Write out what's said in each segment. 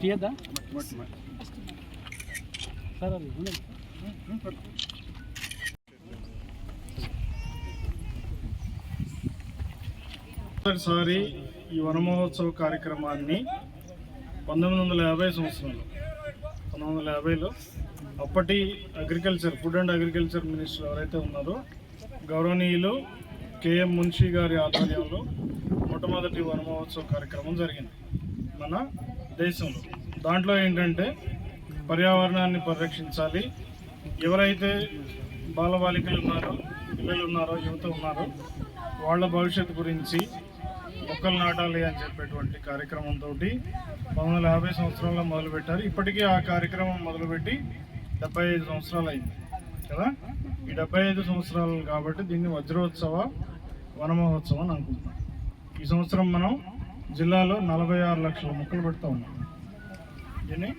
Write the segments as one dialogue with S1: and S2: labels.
S1: తీయద్దా? Sir అది
S2: మొదటిసారి ఈ వనమహోత్సవ కార్యక్రమాన్ని పంతొమ్మిది వందల యాభై సంవత్సరంలో పంతొమ్మిది వందల యాభైలో అప్పటి agriculture food and agriculture minister ఎవరైతే ఉన్నారో గౌరవనీయులు కేఎం మున్షి గారి ఆధ్వర్యంలో మొట్టమొదటి వనమహోత్సవ కార్యక్రమం జరిగింది. మన దేశంలో. దాంట్లో ఏంటంటే పర్యావరణాన్ని పరిరక్షించాలి. ఎవరైతే బాలబాలికలు ఉన్నారో పిల్లలు ఉన్నారో యువత ఉన్నారో వాళ్ళ భవిష్యత్తు గురించి మొక్కలు నాటాలి అని చెప్పేటువంటి కార్యక్రమంతో పంతొమ్మిది వందల యాభై సంవత్సరాల్లో మొదలుపెట్టారు. ఇప్పటికీ ఆ కార్యక్రమం మొదలుపెట్టి డెబ్బై ఐదు సంవత్సరాలు అయింది కదా? ఈ డెబ్బై ఐదు సంవత్సరాలు కాబట్టి దీన్ని వజ్రోత్సవ వనమహోత్సవం అని అనుకుంటున్నాం. ఈ సంవత్సరం మనం జిల్లాలో నలభై ఆరు లక్షల మొక్కలు పెడతా ఉన్నాం ఎన్ని?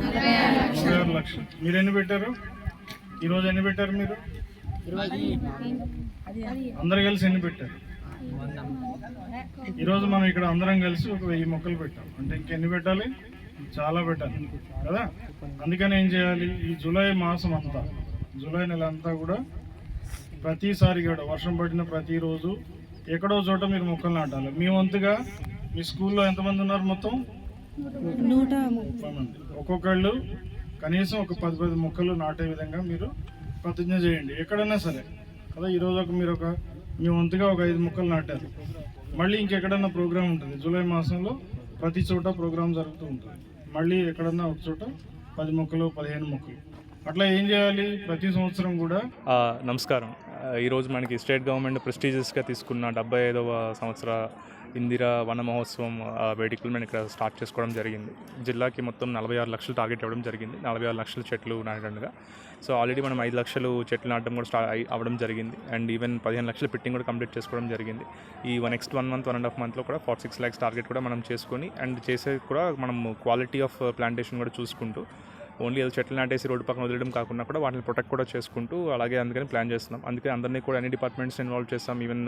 S2: నలభై ఆరు లక్షలు. మీరు ఎన్ని పెట్టారు? ఈరోజు ఎన్ని పెట్టారు మీరు? అందరు కలిసి ఎన్ని పెట్టారు? ఈరోజు మనం ఇక్కడ అందరం కలిసి ఒక వెయ్యి మొక్కలు పెట్టాం. అంటే ఇంకెన్ని పెట్టాలి? చాలా పెట్టాలి. కదా? అందుకని ఏం చేయాలి? ఈ జూలై మాసం అంతా జూలై నెల అంతా కూడా ప్రతిసారి కూడా వర్షం పడిన ప్రతిరోజు ఎక్కడో చోట మీరు మొక్కలు నాటాలి. మీ వంతుగా మీ స్కూల్లో ఎంతమంది ఉన్నారు మొత్తం? ముప్పై మంది. ఒక్కొక్కళ్ళు కనీసం ఒక పది పది మొక్కలు నాటే విధంగా మీరు ప్రతిజ్ఞ చేయండి. ఎక్కడైనా సరే. కదా ఈరోజు ఒక మీరు ఒక మీ వంతుగా ఒక ఐదు మొక్కలు నాటారు. మళ్ళీ ఇంకెక్కడన్నా ప్రోగ్రామ్ ఉంటుంది. జూలై మాసంలో ప్రతి చోట ప్రోగ్రామ్ జరుగుతూ ఉంటుంది. మళ్ళీ ఎక్కడన్నా ఒక చోట పది మొక్కలు పదిహేను మొక్కలు. అట్లా ఏం చేయాలి? ప్రతి సంవత్సరం కూడా
S3: ఆ, నమస్కారం. ఈరోజు మనకి స్టేట్ గవర్నమెంట్ ప్రెస్టీజియస్గా తీసుకున్న డెబ్బై ఐదవ సంవత్సర ఇందిరా వన మహోత్సవం వేడుకలు మేము ఇక్కడ స్టార్ట్ చేసుకోవడం జరిగింది. జిల్లాకి మొత్తం నలభై ఆరు లక్షలు టార్గెట్ ఇవ్వడం జరిగింది. నలభై ఆరు లక్షల చెట్లు నాటడంగా సో ఆల్రెడీ మనం ఐదు లక్షలు చెట్లు నాటడం కూడా స్టార్ట్ అయి- అవ్వడం జరిగింది. అండ్ ఈవెన్ పదిహేను లక్షల పిట్టింగ్ కూడా కంప్లీట్ చేసుకోవడం జరిగింది. ఈ one next one month one and half మంత్లో కూడా ఫార్టీ సిక్స్ ల్యాక్స్ టార్గెట్ కూడా మనం చేసుకొని అండ్ చేసేది కూడా మనం క్వాలిటీ ఆఫ్ ప్లాంటేషన్ కూడా చూసుకుంటూ ఓన్లీ ఏదో చెట్లు నాటేసి రోడ్డు పక్కన వదిలేయడం కాకుండా కూడా వాటిని ప్రొటెక్ట్ కూడా చేసుకుంటూ అలాగే అందుకని ప్లాన్ చేస్తున్నాం. అందుకే అందరినీ కూడా అన్ని డిపార్ట్మెంట్స్ ఇన్వాల్వ్ చేస్తాం. ఈవెన్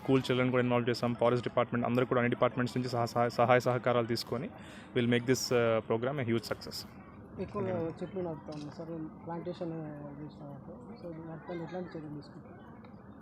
S3: స్కూల్ చిల్డ్రన్ కూడా ఇన్వాల్వ్ చేస్తాం. ఫారెస్ట్ డిపార్ట్మెంట్ అందరూ కూడా అన్ని డిపార్ట్మెంట్స్ నుంచి సహాయ సహాయ సహకారాలు తీసుకొని will make this programme a huge success
S1: ఎక్కువ చెట్లు నాటుతాం. సార్ ప్లాంటేషన్ uh, చేస్తాం. సో ఎట్లాంటి చర్యలు తీసుకుంటాం?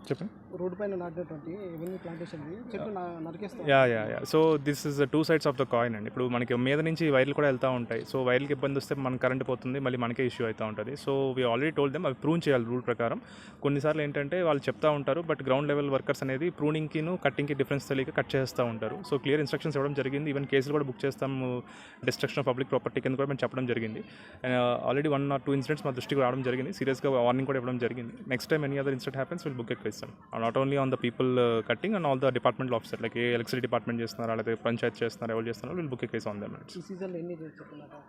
S3: చెప్పండి.
S1: రోడ్డు పైన నాటినటువంటి ఎవెన్యూ ప్లాంటేషన్ చెట్లు నా- నరికేస్తాం
S3: yeah yeah yeah. So this is two sides of the coin అండి. ఇప్పుడు మనకి మీద నుంచి వైర్లు కూడా వెళ్తూ ఉంటాయి. సో వైర్లకి ఇబ్బంది వస్తే మన కరెంట్ పోతుంది మళ్ళీ మనకే ఇష్యూ అవుతూ ఉంటుంది. So we already told them అవి ప్రూన్ చేయాలి రూల్ ప్రకారం. కొన్నిసార్లు ఏంటంటే వాళ్ళు చెప్తా ఉంటారు బట్ గ్రౌండ్ లెవెల్ వర్కర్స్ అనేది ప్రూనింగ్కిను కట్టింగ్కి డిఫరెన్స్ తెలియక కట్ చేస్తూ ఉంటారు. సో క్లియర్ ఇన్స్ట్రక్షన్స్ ఇవ్వడం జరిగింది. ఈవెన్ కేసులు కూడా బుక్ చేస్తాము. డిస్ట్రక్షన్ ఆఫ్ పబ్లిక్ ప్రాపర్టీ కింద కూడా మేము చెప్పడం జరిగింది. Already one or two incidents మా దృష్టికి రావడం జరిగింది. సీరియస్గా వార్నింగ్ కూడా ఇవ్వడం జరిగింది. Next time any other incident happens will book ఎక్కువ ఇస్తాం not only on the people cutting and all the department officer like a electricity department చేస్తున్నారా లేదా పంచాయత్ చేస్తున్నారా ఎవరు చేస్తున్నారో విల్ బుక్ ఆన్
S1: ఎన్ని చెట్లు నాటాం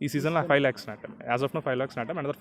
S3: ఈ సీజన్లో five lakhs నాటాం. As of now five lakhs నాటాం. And forty